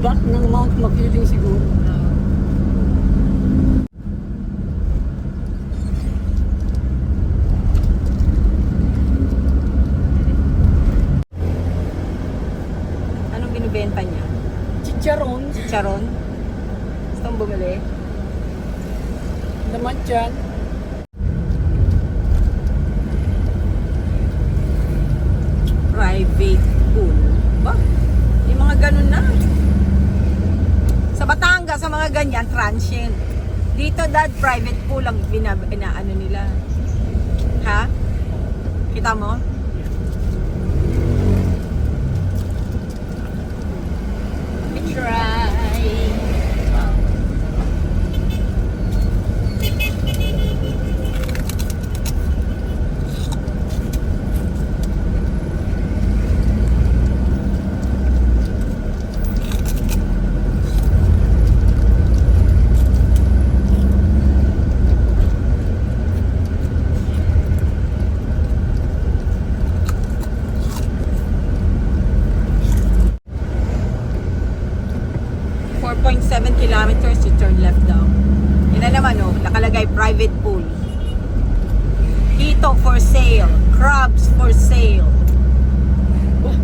Baba ng Mount Makiling siguro. Oo. Anong binibenta niya? Chicharon, Chicharon? Gusto mong bumili? naman dyan. Private pool. Ba? Yung mga ganun na. Sa Batangas, sa mga ganyan, transient. Dito, dad, private pool ang binab inaano nila. Ha? Kita mo? Let me try. Four point seven kilometers, you turn left daw. Yun na naman, oh, nakalagay private pool. Hito for sale. Crabs for sale. Wah,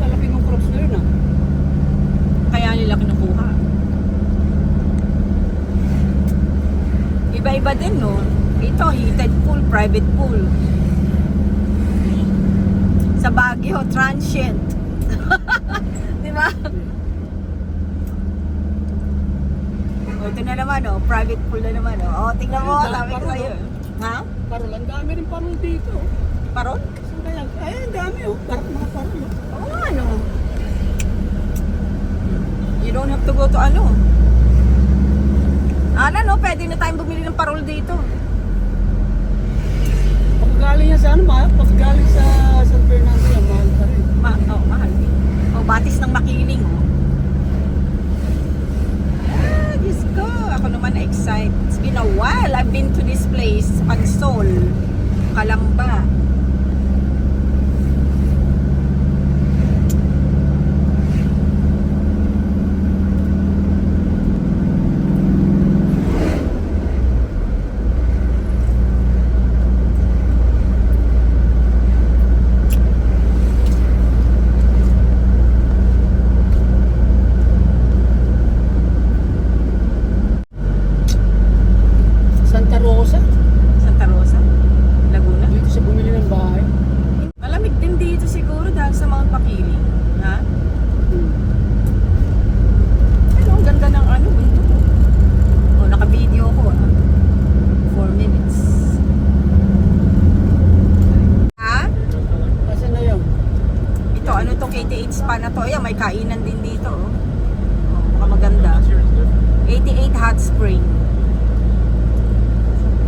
kalaki ng crops na yun ah. Kaya nila kinukuha. Iba-iba din, no? Ito, heated pool, private pool. Sa Baguio, transient. Di ba? O, ito na naman, oh. Private pool na naman, oh. O, tingnan mo, Ay, sabi ko parang, sa'yo. Ha? Parol, ang dami rin parol dito. oh. Paron? Saan kaya? Ay, ang dami oh. Parang mga parol. oh. Oo, ano. You don't have to go to ano. Ano, no? Pwede na tayong bumili ng parol dito. Pag galing yan sa ano, mahal. Pag galing sa San Fernando yan, mahal pa rin. Ma oh, mahal din. Oh, batis ng makiling, oh. Ah, Diyos ko. Ako naman na-excite. It's been a while. I've been to this place, Pansol, Kalamba. Santa Rosa. Santa Rosa, Laguna. Dito sa bumili ng bahay. Malamig din dito siguro dahil sa Mount Makiling. Ha? Hmm. Ano, ang ganda ng ano, bundok. Oh, naka-video ko, ah. 4 minutes. Ha? Kasi na yun. Ito, ano to, 88 spa na to. Ayan, may kainan din dito, oh. Oh, mukhang maganda. 88 Hot Spring.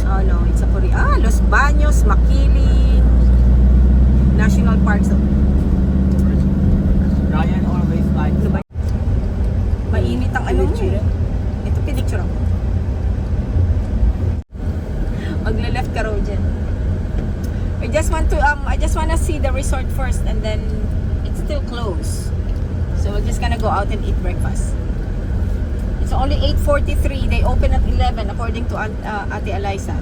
Oh no, it's a Korea. Ah, Los Baños, Makiling. National Parks. Ryan always likes Ano ba? Mainit ang ano mo. eh. Ito, pinicture ako. Magle-left ka raw dyan. I just want to, um, I just wanna see the resort first and then still closed. So we're just gonna go out and eat breakfast. It's only 8.43. They open at 11 according to uh, Ate Eliza.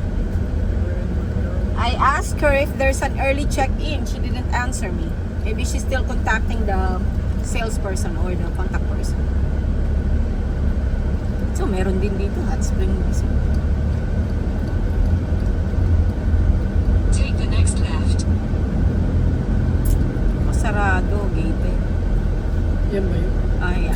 I asked her if there's an early check-in. She didn't answer me. Maybe she's still contacting the salesperson or the contact person. So, meron din dito, hot spring resort. ਰਾਤ ਹੋ ਗਈ ਤੇ। ये भाई आया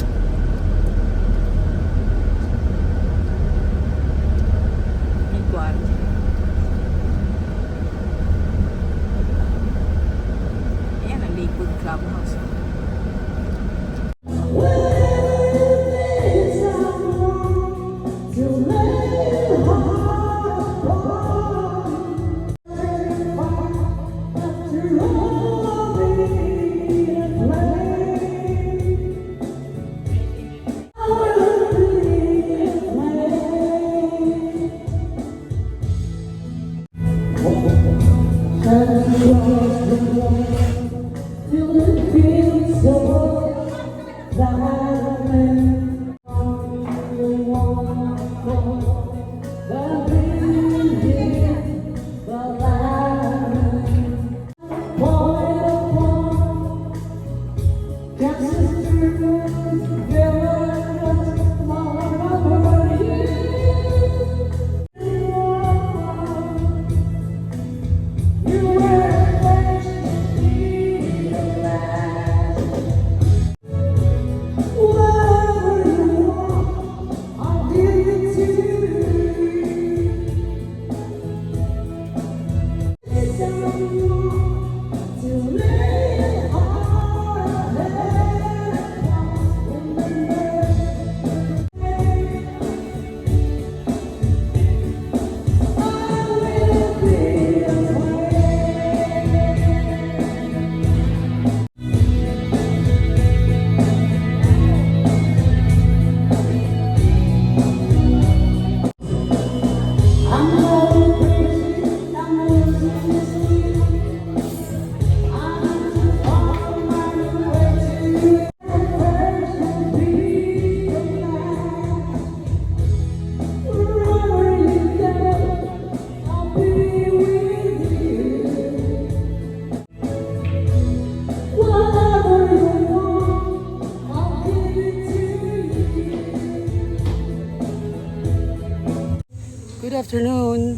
Afternoon.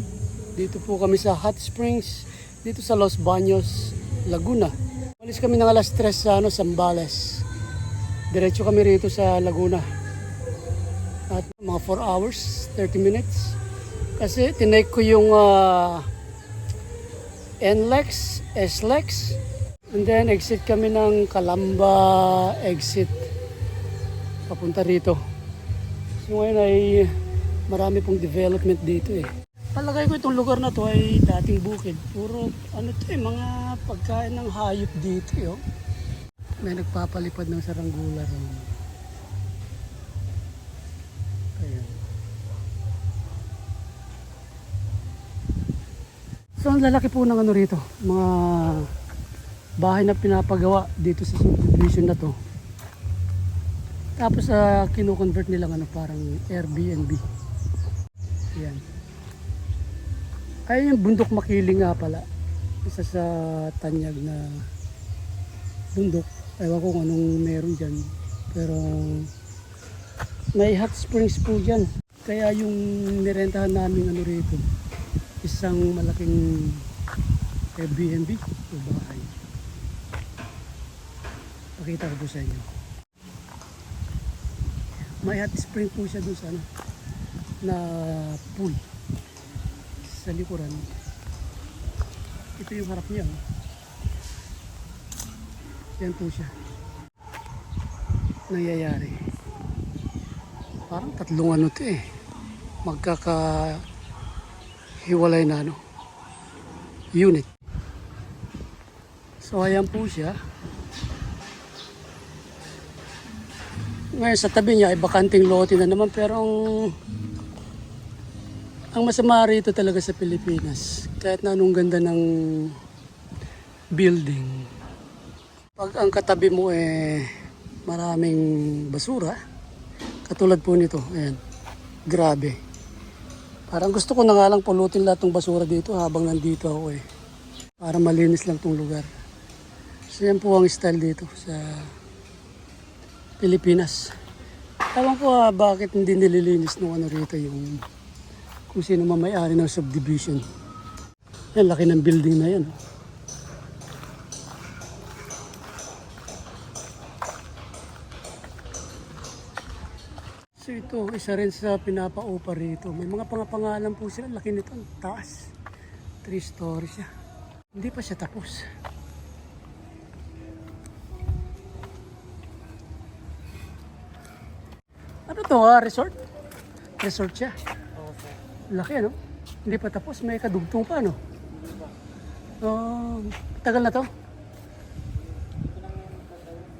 Dito po kami sa Hot Springs, dito sa Los Baños, Laguna. Alis kami ng alas 3 sa ano, Zambales. Diretso kami rito sa Laguna. At mga 4 hours, 30 minutes. Kasi tinake ko yung ah, NLEX, SLEX. And then exit kami ng Calamba exit. Papunta rito. So ngayon ay marami pong development dito eh. Palagay ko itong lugar na to ay dating bukid. Puro ano to eh, mga pagkain ng hayop dito eh. Oh. May nagpapalipad ng saranggola ron. Ayan. So ang lalaki po ng ano rito, mga bahay na pinapagawa dito sa subdivision na to. Tapos uh, kino-convert nilang ano parang Airbnb. Yan. Ay yung bundok makiling nga pala. Isa sa tanyag na bundok. Ewan ko kung anong meron dyan. Pero may hot springs po dyan. Kaya yung nirentahan namin ano rito, isang malaking Airbnb o bahay. Pakita ko po sa inyo. May hot spring po siya doon sa ano, na pool sa likuran. Ito yung harap niya. oh. Yan po siya. Nangyayari. Parang tatlong ano to eh. Magkaka hiwalay na ano. Unit. So ayan po siya. Ngayon sa tabi niya ay bakanting lote na naman pero ang ang masama rito talaga sa Pilipinas kahit na anong ganda ng building pag ang katabi mo eh maraming basura katulad po nito ayan grabe parang gusto ko na nga lang pulutin lahat ng basura dito habang nandito ako eh para malinis lang tong lugar so yan po ang style dito sa Pilipinas. Ewan ko ah, bakit hindi nililinis nung ano rito yung kung sino mamayari ng subdivision. Yan, laki ng building na yan. So ito, isa rin sa pinapa-opa rito. May mga pangapangalan po sila. Laki nito, taas. 3 stories siya. Hindi pa siya tapos. Ano to ha? Resort? Resort siya. Laki ano? Hindi pa tapos, may kadugtong pa ano? Oh, tagal na to?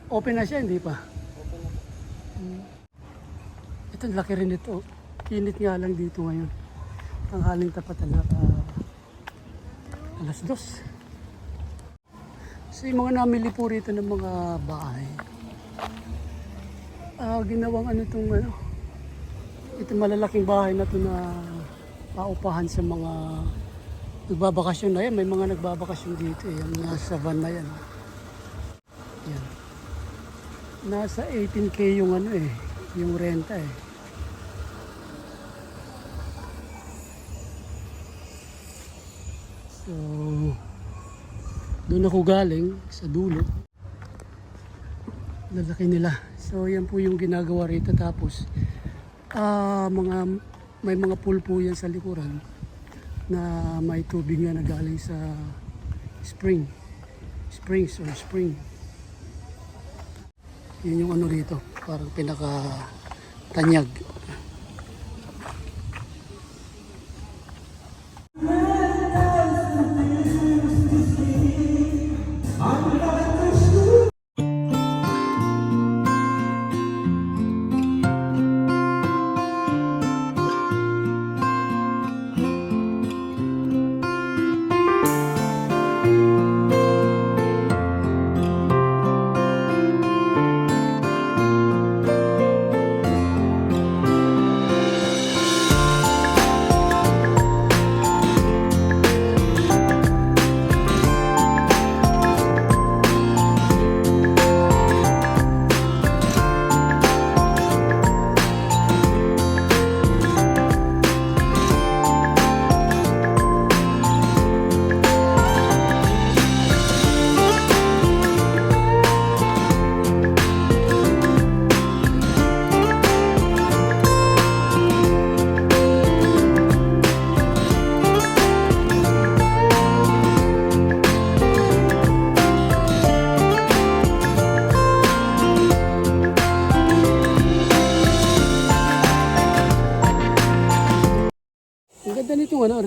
Open na siya, hindi pa? Hmm. Ito, laki rin ito. Init nga lang dito ngayon. Tanghaling tapat na ah, alas dos. So yung mga namili po rito ng mga bahay. Ah, ginawang ano itong ano, itong malalaking bahay na to na paupahan sa mga nagbabakasyon na yan. May mga nagbabakasyon dito eh. Yung nasa van na yan. Yan. Nasa 18k yung ano eh, yung renta eh. So, doon ako galing sa dulo. Lalaki nila. So, yan po yung ginagawa rito. Tapos, ah mga, may mga pool po yan sa likuran na may tubig nga na galing sa spring. Springs or spring. Yun yung ano rito. Parang pinaka tanyag.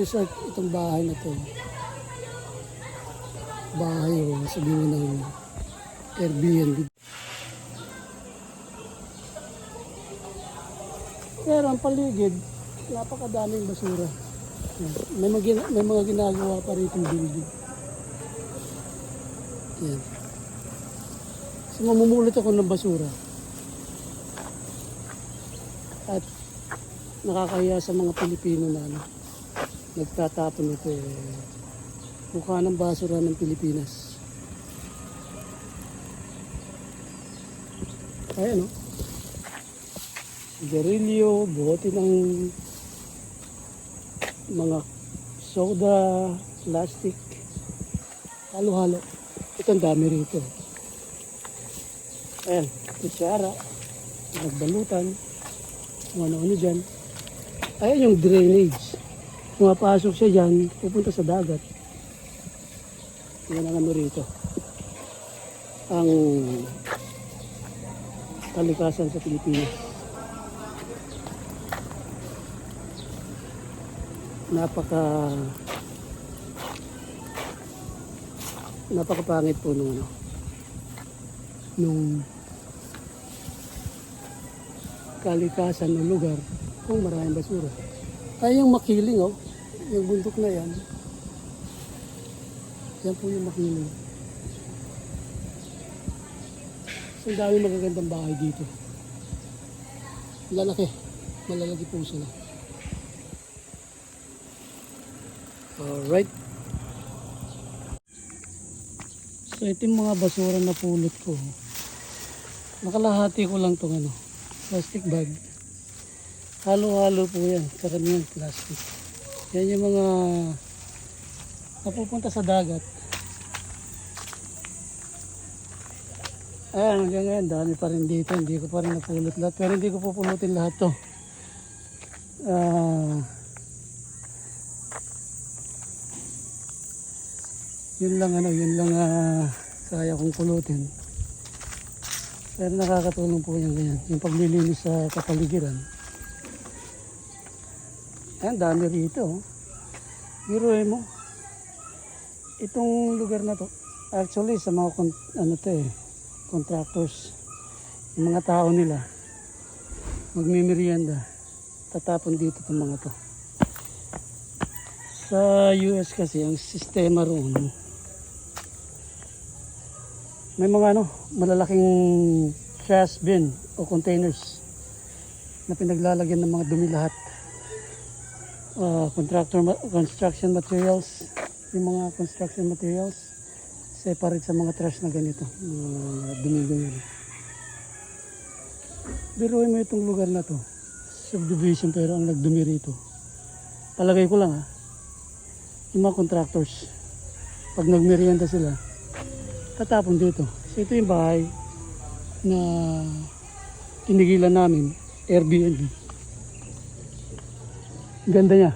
Resort, itong bahay na to. Bahay o sabihin mo ng Airbnb. Pero ang paligid, napakadaming basura. May mga, may mga ginagawa pa rito building. Yan. So mamumulot ako ng basura. At nakakahiya sa mga Pilipino na ano, nagtatapon ito eh, mukha ng basura ng Pilipinas. Ay ano, sigarilyo, bote ng mga soda, plastic, halo-halo. Ito ang dami rito. Ayan, kutsara, nagbalutan, kung ano-ano dyan. Ayan yung drainage. Pumapasok siya dyan, pupunta sa dagat. Yan ang ano rito. Ang kalikasan sa Pilipinas. Napaka napakapangit po nung ano nung kalikasan ng lugar kung maraming basura. Ay yung makiling oh, yung bundok na yan. Yan po yung makiling. So ang dami magagandang bahay dito. Lalaki. Malalaki po sila. Alright. So ito yung mga basura na pulot ko. Nakalahati ko lang itong ano, plastic bag. Halo-halo po yan. Karamihan plastic. Yan yung mga napupunta sa dagat. Ayan, hanggang ngayon, dami pa rin dito. Hindi ko pa rin napulot lahat. Pero hindi ko pupulutin lahat to. Ah... yun lang ano, yun lang ah, kaya kong pulutin. Pero nakakatulong po yan ganyan. Yung paglilinis sa kapaligiran. Ayan, dami rito. oh. Biruin mo. Itong lugar na to, actually sa mga kon- ano to eh, contractors, yung mga tao nila, magmimerienda, tatapon dito itong mga to. Sa US kasi, ang sistema roon, may mga ano, malalaking trash bin o containers na pinaglalagyan ng mga dumi lahat. Uh, contractor ma- construction materials, yung mga construction materials, separate sa mga trash na ganito, mga dumi-dumi. Biruin mo itong lugar na to, subdivision pero ang nagdumi rito. Palagay ko lang ha, yung mga contractors, pag nagmerienda sila, tatapon dito. So ito yung bahay na tinigilan namin, Airbnb. Ganda niya.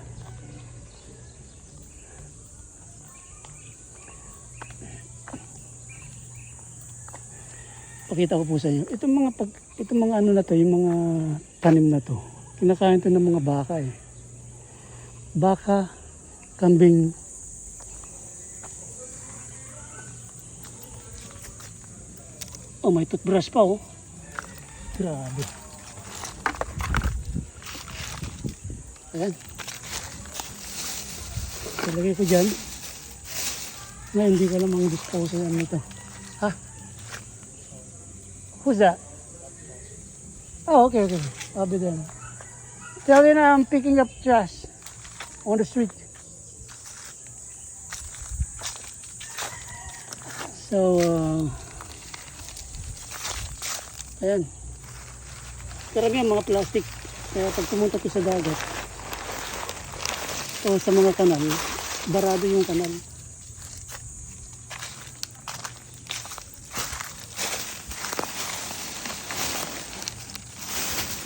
Pakita ko po sa inyo. Itong mga pag itong mga ano na to, yung mga tanim na to. Kinakain to ng mga baka eh. Baka, kambing, Oh, may toothbrush pa oh. Grabe. Ayan. Ilagay ko dyan. Na hindi ko alam ang disposal ano nito. Ha? Who's that? Oh, okay, okay. I'll be there. Tell na I'm picking up trash on the street. So, uh, Ayan. Karamihan mga plastic. Kaya pag pumunta ko sa dagat o sa mga kanal, barado yung kanal.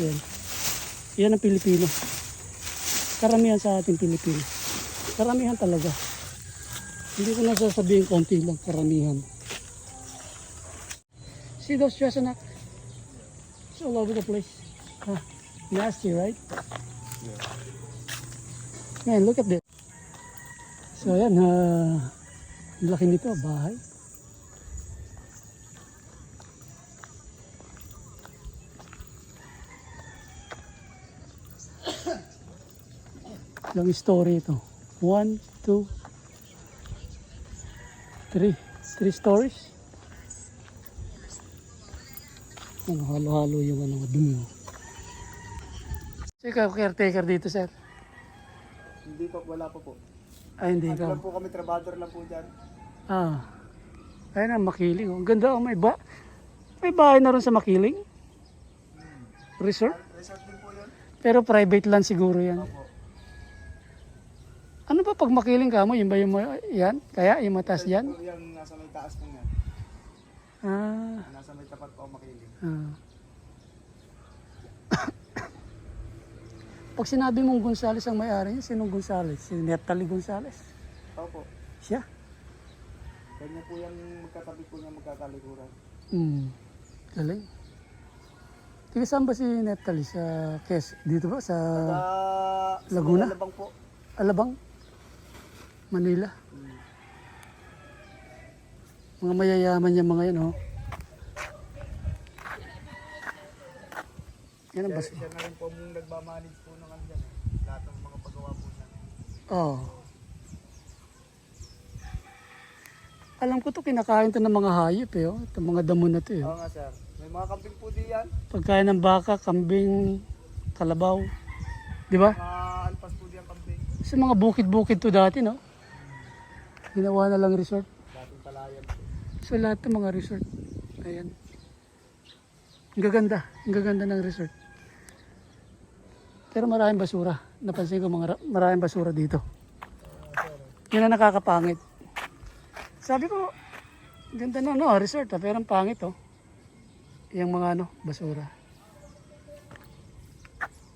Yan. Yan ang Pilipino. Karamihan sa ating Pilipino. Karamihan talaga. Hindi ko nasasabihin konti lang, karamihan. See those chestnut? It's all over the place. Huh. Nasty, right? Man, look at this. So, ayan, uh, laki nito, bahay. Ilang story ito. One, two, three. Three stories. Ano, halo-halo yung ano, dumi. oh. So, ikaw caretaker dito, sir? Hindi pa, wala pa po. Ay, hindi Ano ka. lang po kami, trabador lang po dyan. Ah. Ayun ang makiling. oh. Ang ganda, oh, may ba may bahay na rin sa makiling. Resort? Resort din po yun. Pero private land siguro yan. Ano ba pag makiling ka mo? Yung ba yung ma- yan? Kaya yung matas yan? Po yung nasa may taas po yan. Ah. Nasa may tapat po makiling. ah. Pag sinabi mong Gonzales ang may-ari niya, sinong Gonzales? Si Natalie Gonzales? Opo. Siya? Ganyan po yung magkatabi po niya magkakalikuran. Hmm. Galing. Tiga saan ba si Natalie? Sa Kes? Dito ba? Sa sa Laguna? Labang po. Alabang? Manila? Mga mayayaman yung mga yan, oh. Yan ang Siya, bas. siya na rin po mong nagmamanage po ng ano dyan. Lahat ng mga paggawa po niya. Oh. Alam ko to kinakain to ng mga hayop eh, oh. Itong mga damo na to eh. Oo nga sir. May mga kambing po di yan. Pagkain ng baka, kambing, kalabaw. Di ba? Mga alpas po di yan kambing. Sa mga bukid-bukid to dati, no? Ginawa na lang resort. Dating palayan po. So lahat ng mga resort. Ayan. Ang gaganda. Ang gaganda ng resort. Pero maraming basura. Napansin ko mga ra- maraming basura dito. Yan ang nakakapangit. Sabi ko, ganda na no, resort ah, pero ang pangit oh. yung mga ano, basura.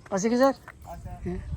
Ah, sige sir. Ah, sir. Yeah.